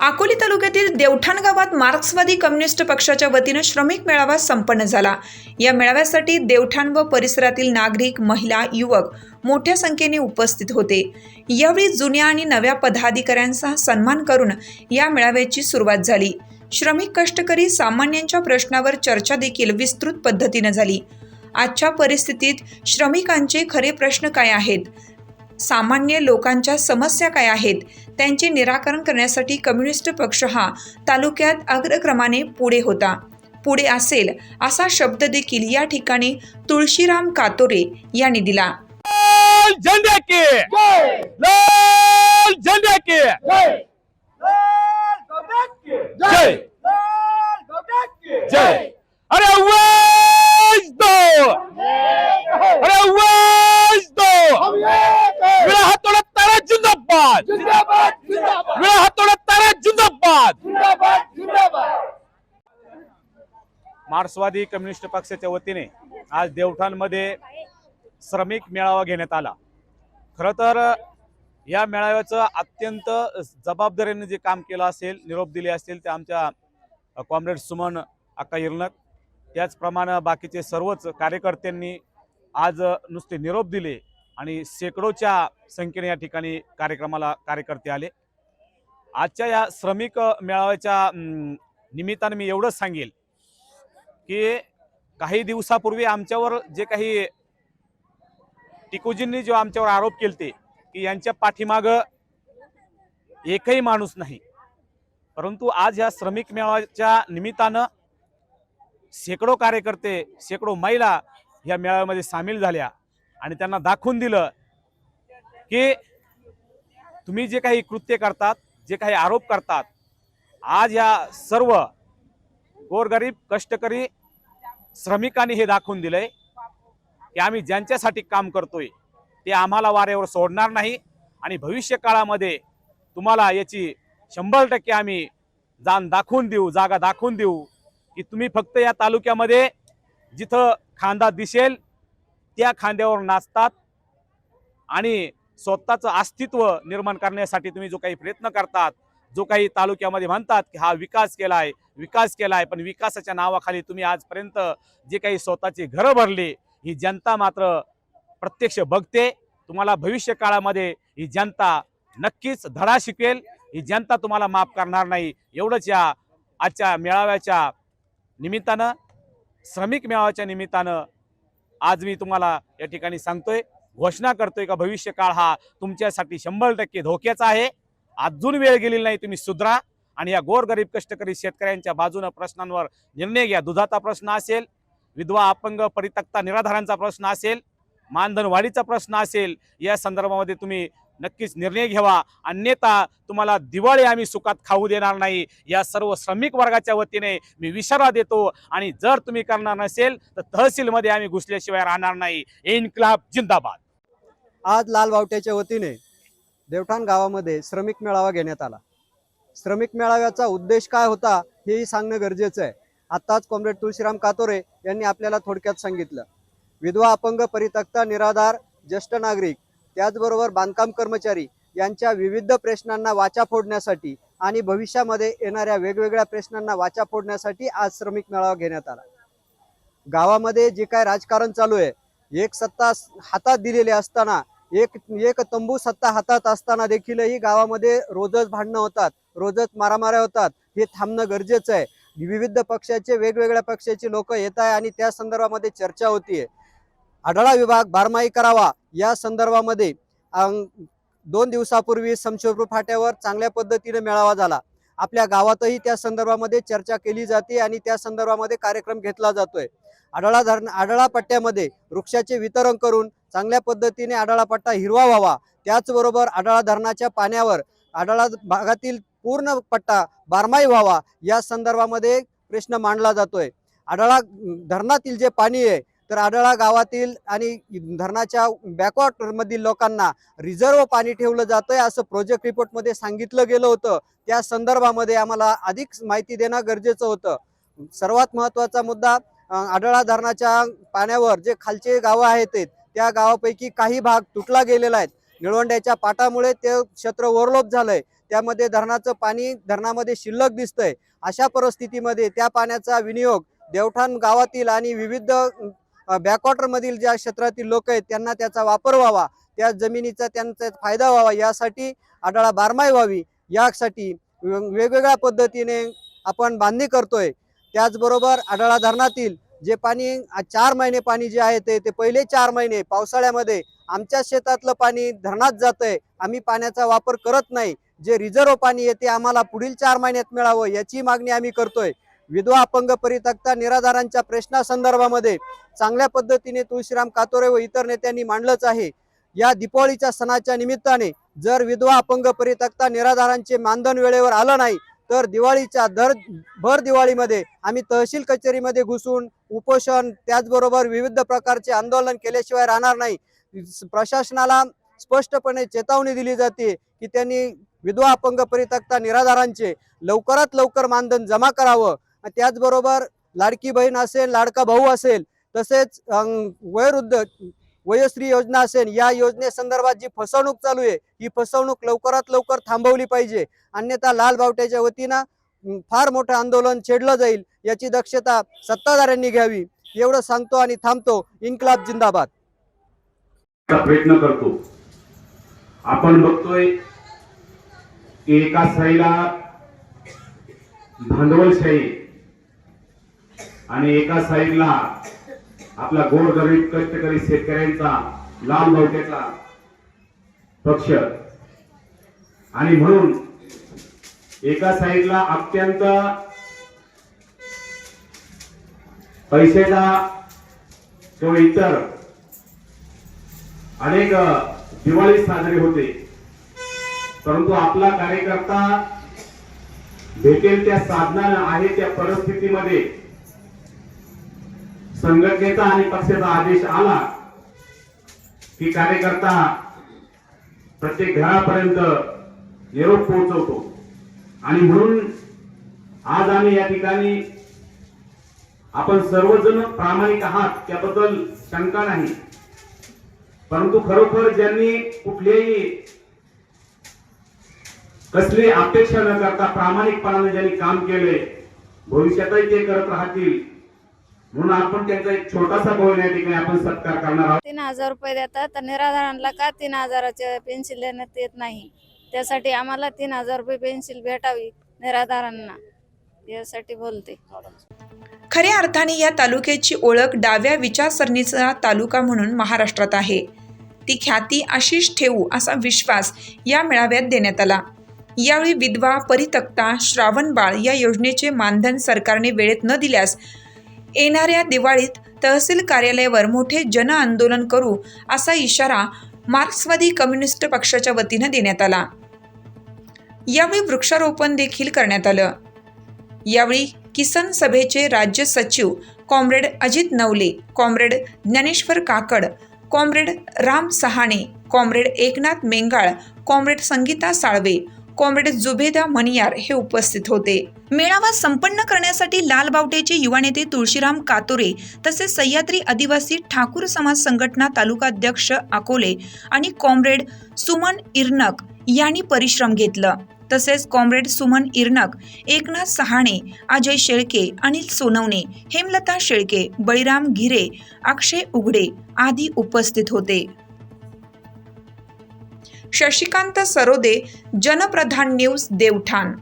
अकोली तालुक्यातील देवठाण गावात मार्क्सवादी कम्युनिस्ट पक्षाच्या वतीनं श्रमिक मेळावा संपन्न झाला. या मेळाव्यासाठी देवठाण व परिसरातील नागरिक महिला युवक मोठ्या संख्येने उपस्थित होते. यावेळी जुन्या आणि नव्या पदाधिकाऱ्यांचा सन्मान करून या मेळाव्याची सुरुवात झाली. श्रमिक कष्टकरी सामान्यांच्या प्रश्नावर चर्चा देखील विस्तृत पद्धतीनं झाली. आजच्या परिस्थितीत श्रमिकांचे खरे प्रश्न काय आहेत? सामान्य लोकांच्या समस्या काय आहेत त्यांचे निराकरण करण्यासाठी कम्युनिस्ट पक्ष हा तालुक्यात अग्रक्रमाने पुढे होता. पुढे असेल असा शब्द देखील या ठिकाणी तुळशीराम कातोरे यांनी दिला. लाल झंडे के! जय! लाल झंडे के! जय! लाल गौडक के! जय लाल गौडक के जय अरे आवाज दो अरे आवाज दो हम एक हैं मेरा हातोडा तारा जिंदाबाद जिंदाबाद जिंदाबाद मेरा हातोडा तारा जिंदाबाद जिंदाबाद जिंदाबाद मार्क्सवादी कम्युनिस्ट पक्षाच्या वतीने आज देवठाणमध्ये श्रमिक मेळावा घेण्यात आला. खरं तर या मेळाव्याचं अत्यंत जबाबदारीने जे काम केलं असेल निरोप दिले असतील ते आमच्या कॉम्रेड सुमन अक्का इरनक. त्याचप्रमाणे बाकीचे सर्वच कार्यकर्त्यांनी आज नुसते निरोप दिले आणि शेकडोच्या संख्येने या ठिकाणी कार्यक्रमाला कार्यकर्ते आले. आजच्या या श्रमिक मेळाव्याच्या निमित्ताने निमित्तानं मी एवढंच सांगेल की काही दिवसापूर्वी आमच्यावर जे काही टिकोजींनी जो आमच्यावर आरोप केले की यांच्या पाठीमागं एकही माणूस नाही. परंतु आज या श्रमिक मेळाव्याच्या निमित्तानं शेकडो कार्यकर्ते शेकडो महिला या मेळाव्यामध्ये सामील झाल्या आणि त्यांना दाखवून दिलं की तुम्ही जे काही कृत्य करतात जे काही आरोप करतात आज या सर्व गोरगरीब कष्टकरी श्रमिकांनी हे दाखवून दिलंय की आम्ही ज्यांच्यासाठी काम करतोय ते आम्हाला वाऱ्यावर सोडणार नाही आणि भविष्य काळामध्ये तुम्हाला याची शंभर टक्के आम्ही जाण दाखवून देऊ जागा दाखवून देऊ की तुम्ही फक्त या तालुक्यामध्ये जिथं खांदा दिसेल त्या खांद्यावर नाचतात आणि स्वतःचं अस्तित्व निर्माण करण्यासाठी तुम्ही जो काही प्रयत्न करतात जो काही तालुक्यामध्ये म्हणतात की हा विकास केला आहे विकास केला आहे पण विकासाच्या नावाखाली तुम्ही आजपर्यंत जे काही स्वतःची घरं भरली ही जनता मात्र प्रत्यक्ष बघते. तुम्हाला भविष्य काळामध्ये ही जनता नक्कीच धडा शिकवेल. ही जनता तुम्हाला माफ करणार नाही. एवढंच या आजच्या मेळाव्याच्या निमित्तानं श्रमिक मेळाव्याच्या निमित्तानं आज मी तुम्हाला या ठिकाणी सांगतोय. घोषणा करतोय का भविष्य काळ हा तुमच्यासाठी शंभर टक्के धोक्याचा आहे. अजून वेळ गेलेली नाही तुम्ही सुधरा. आणि या गोरगरीब कष्टकरी शेतकऱ्यांच्या बाजूनं प्रश्नांवर निर्णय घ्या. दुधाचा प्रश्न असेल विधवा अपंग परितक्ता निराधारांचा प्रश्न असेल मानधन वाढीचा प्रश्न असेल या संदर्भामध्ये तुम्ही नक्कीच निर्णय घ्यावा. अन्यथा तुम्हाला दिवाळी आम्ही सुखात खाऊ देणार नाही. या सर्व श्रमिक वर्गाच्या वतीने मी विशारा देतो. आणि जर तुम्ही करणार नसेल तर तहसीलमध्ये आम्ही घुसल्याशिवाय राहणार नाही. इन्क्लाब जिंदाबाद. आज लाल बावट्याच्या वतीने देवठाण गावामध्ये श्रमिक मेळावा घेण्यात आला. श्रमिक मेळाव्याचा उद्देश काय होता हेही सांगणं गरजेचं आहे. आत्ताच कॉम्रेड तुळशीराम कातोरे यांनी आपल्याला थोडक्यात सांगितलं. विधवा अपंग परितक्ता निराधार ज्येष्ठ नागरिक त्याचबरोबर बांधकाम कर्मचारी यांच्या विविध प्रश्नांना वाचा फोडण्यासाठी आणि भविष्यामध्ये येणाऱ्या वेगवेगळ्या प्रश्नांना वाचा फोडण्यासाठी आज श्रमिक मेळावा घेण्यात आला. गावामध्ये जे काय राजकारण चालू आहे एक सत्ता हातात दिलेली असताना एक एक तंबू सत्ता हातात असताना देखीलही गावामध्ये रोजच भांडणं होतात रोजच मारामाऱ्या होतात. हे थांबणं गरजेचं आहे. विविध पक्षाचे वेगवेगळ्या पक्षाचे लोक येत आहे आणि त्या संदर्भामध्ये चर्चा होतीये. आढळा विभाग बारमाही करावा. या संदर्भामध्ये दोन दिवसापूर्वी समशेपूर फाट्यावर चांगल्या पद्धतीने मेळावा झाला. आपल्या गावातही त्या संदर्भामध्ये चर्चा केली जाते आणि त्या संदर्भामध्ये कार्यक्रम घेतला जातोय. आढळा धरण आढळा पट्ट्यामध्ये वृक्षाचे वितरण करून चांगल्या पद्धतीने आढळा पट्टा हिरवा व्हावा. त्याचबरोबर आढळा धरणाच्या पाण्यावर आढळा भागातील पूर्ण पट्टा बारमाही व्हावा या संदर्भामध्ये प्रश्न मांडला जातोय. आढळा धरणातील जे पाणी आहे तर आडळा गावातील आणि धरणाच्या बॅकवॉटरमधील लोकांना रिझर्व्ह पाणी ठेवलं जातंय असं प्रोजेक्ट रिपोर्टमध्ये सांगितलं गेलं होतं. त्या संदर्भामध्ये आम्हाला अधिक माहिती देणं गरजेचं होतं. सर्वात महत्त्वाचा मुद्दा आडळा आढळा धरणाच्या पाण्यावर जे खालचे गावं आहेत त्या गावापैकी काही भाग तुटला गेलेला आहेत. निळवंड्याच्या पाटामुळे ते क्षेत्र ओव्हरलोप झालंय. त्यामध्ये धरणाचं पाणी धरणामध्ये शिल्लक दिसतंय. अशा परिस्थितीमध्ये त्या पाण्याचा विनियोग देवठाण गावातील आणि विविध बॅकवॉटरमधील ज्या क्षेत्रातील लोक आहेत त्यांना त्याचा वापर व्हावा त्या जमिनीचा त्यांचा फायदा व्हावा यासाठी आढळा बारमाई व्हावी. यासाठी वेगवेगळ्या पद्धतीने आपण बांधणी करतोय. त्याचबरोबर आढळा धरणातील जे पाणी चार महिने पाणी जे आहे ते ते पहिले चार महिने पावसाळ्यामध्ये आमच्या शेतातलं पाणी धरणात जातंय. आम्ही पाण्याचा वापर करत नाही. जे रिझर्व्ह पाणी येते आम्हाला पुढील चार महिन्यात मिळावं याची मागणी आम्ही करतोय. विधवा अपंग परित्यक्ता निराधारांच्या प्रश्नासंदर्भामध्ये चांगल्या पद्धतीने तुळशीराम कातोरे व इतर नेत्यांनी मांडलंच आहे. या दीपावलीच्या सणाच्या निमित्ताने जर विधवा अपंग परित्यक्ता निराधारांचे मानधन वेळेवर आलं नाही तर दिवाळीच्या दर भर दिवाळीमध्ये आम्ही तहसील कचेरीमध्ये घुसून उपोषण त्याचबरोबर विविध प्रकारचे आंदोलन केल्याशिवाय राहणार नाही. प्रशासनाला स्पष्टपणे चेतावणी दिली जाते की त्यांनी विधवा अपंग परित्यक्ता निराधारांचे लवकरात लवकर मानधन जमा करावं त्याचबरोबर लाडकी बहीण असेल लाडका भाऊ असेल तसेच वयोवृद्ध वयोश्री योजना असेल या योजनेसंदर्भात जी फसवणूक चालू आहे ही फसवणूक लवकरात लवकर थांबवली पाहिजे. अन्यथा लाल बावट्याच्या वतीनं फार मोठं आंदोलन छेडलं जाईल याची दक्षता सत्ताधाऱ्यांनी घ्यावी. एवढं सांगतो आणि थांबतो इन्कलाब जिंदाबाद. प्रयत्न करतो. आपण बघतोय की एका साईला भांडवलशाही आणि एका साईडला आपला गोरगरीब कष्टकरी शेतकऱ्यांचा लांब बहुतेकला पक्ष. आणि म्हणून एका साईडला अत्यंत पैशाचा किंवा इतर अनेक दिवाळी साजरी होते. परंतु आपला कार्यकर्ता भेटेल त्या साधनानं आहे त्या परिस्थितीमध्ये. संघटनेचा आणि पक्षाचा आदेश आला की कार्यकर्ता प्रत्येक घरापर्यंत निरोप पोहोचवतो. आणि म्हणून आज आम्ही या ठिकाणी आपण सर्वजण प्रामाणिक आहात त्याबद्दल शंका नाही. परंतु खरोखर ज्यांनी कुठलेही कसली अपेक्षा न करता प्रामाणिकपणाने ज्यांनी काम केले भविष्यातही ते करत राहतील. म्हणून आपण त्यांचा एक छोटासा या ठिकाणी आपण सत्कार करणार आहोत. तीन हजार रुपये देतात तर निराधारांना का तीन हजाराचे पेन्सिल देण्यात येत नाही? त्यासाठी आम्हाला तीन हजार रुपये पेन्सिल भेटावी निराधारांना यासाठी बोलते. खऱ्या अर्थाने या तालुक्याची ओळख डाव्या विचारसरणीचा तालुका म्हणून महाराष्ट्रात आहे. ती ख्याती आशिष ठेवू असा विश्वास या मेळाव्यात देण्यात आला. यावेळी विधवा परितक्ता श्रावणबाळ या योजनेचे मानधन सरकारने वेळेत न दिल्यास येणाऱ्या दिवाळीत तहसील कार्यालयावर मोठे जन आंदोलन करू असा इशारा मार्क्सवादी कम्युनिस्ट पक्षाच्या वतीनं देण्यात आला. यावेळी वृक्षारोपण देखील करण्यात आलं. यावेळी किसन सभेचे राज्य सचिव comrade Ajit Navale comrade Dnyaneshwar Kakad comrade Ram Sahane comrade Eknath Mengal comrade Sangita Salve comrade Jubeda Maniyar हे उपस्थित होते. मेळावा संपन्न करण्यासाठी लाल बावटेचे युवा नेते तुळशीराम कातोरे तसेच सह्याद्री आदिवासी ठाकूर समाज संघटना तालुका अध्यक्ष अकोले आणि कॉम्रेड सुमन इर्नक यांनी परिश्रम घेतलं. तसेच कॉम्रेड सुमन इर्नक एकनाथ सहाणे अजय शेळके अनिल सोनवणे हेमलता शेळके बळीराम घिरे अक्षय उघडे आदी उपस्थित होते. शशिकांत सरोदे जनप्रधान न्यूज देवठाण.